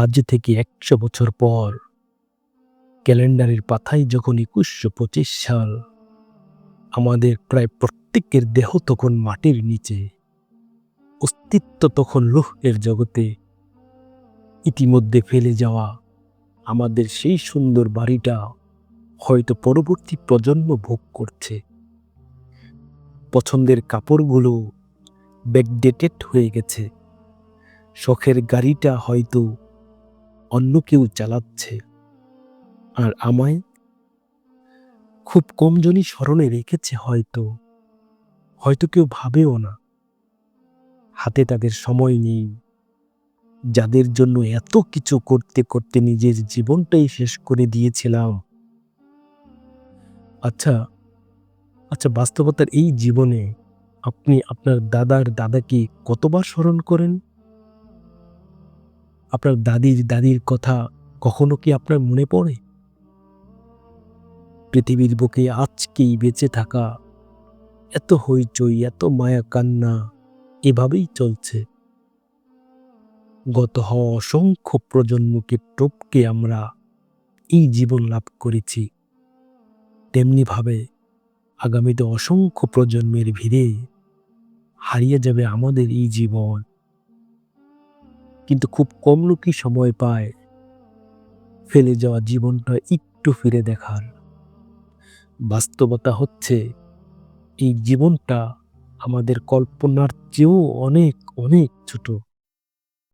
আজ থেকে একশো বছর পর ক্যালেন্ডারের পাথায় যখন একুশশো পঁচিশ সাল, আমাদের প্রায় প্রত্যেকের দেহ তখন মাটির নিচে, অস্তিত্ব তখন রুহের জগতে, ইতিমধ্যে ফেলে যাওয়া আমাদের সেই সুন্দর বাড়িটা হয়তো পরবর্তী প্রজন্ম ভোগ করছে। পছন্দের কাপড়গুলো ব্যাকডেটেড হয়ে গেছে। শখের গাড়িটা হয়তো অন্য কেউ চালাচ্ছে। আর আমায় খুব কমজনই স্মরণে রেখেছে হয়তো। হয়তো কেউ ভাবেও না। হাতে তাদের সময় নেই। যাদের জন্য এত কিছু করতে করতে নিজের জীবনটাই শেষ করে দিয়েছিলাম। আচ্ছা আচ্ছা বাস্তবতার এই জীবনে আপনি আপনার দাদার দাদাকে কতবার স্মরণ করেন? আপনার দাদির দাদির কথা কখনো কি আপনার মনে পড়ে? পৃথিবীর বুকে আজকেই বেঁচে থাকা, এত হইচই, এত মায়া কান্না এভাবেই চলছে। গত হওয়া অসংখ্য প্রজন্মকে টপকে আমরা এই জীবন লাভ করেছি। তেমনিভাবে আগামীতে অসংখ্য প্রজন্মের ভিড়ে হারিয়ে যাবে আমাদের এই জীবন। কিন্তু খুব কম লোকই সময় পায়। ফেলে যাওয়া জীবনটা একটু ফিরে দেখার। বাস্তবতা হচ্ছে, এই জীবনটা আমাদের কল্পনার চেয়েও অনেক অনেক ছোট।